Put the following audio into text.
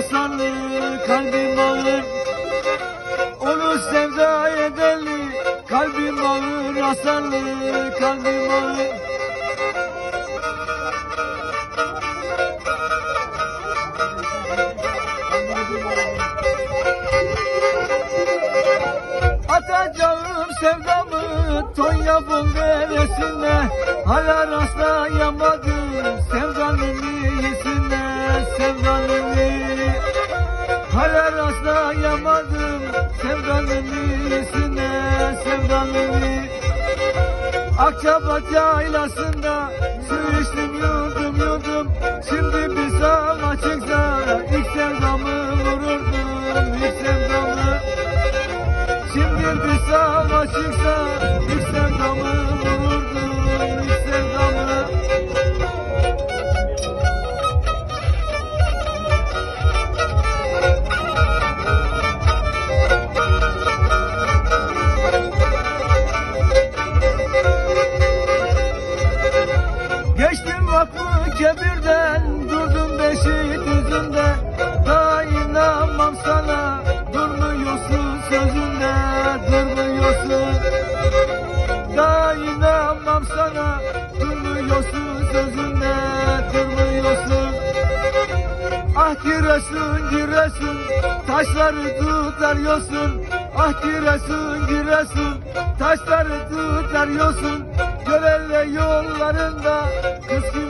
asarlı kalbim ağır Onu sevda ederli kalbim ağır asarlı kalbim ağır Atacağım sevdamı Tonya Bonderesine Hala rastlayamadım Sevdanın iyisine Sevdanın iyi Hala rastlayamadım Sevdanın iyi Akçabat yaylasında Su içtim yudum yudum Şimdi bir sana çıksa ilk sevdamı vururdum ilk sevdamı. Şimdi bir sana çıksa ilk sevdamı Vakfı kebirden Durdum beşik yüzünde Daha inanmam sana Durmuyorsun sözünde Durmuyorsun. Daha inanmam sana Durmuyorsun sözünde Durmuyorsun. Ah giresun giresun Taşları tutarıyorsun. Ah giresun giresun Taşları tutarıyorsun Yollarında Kız kimi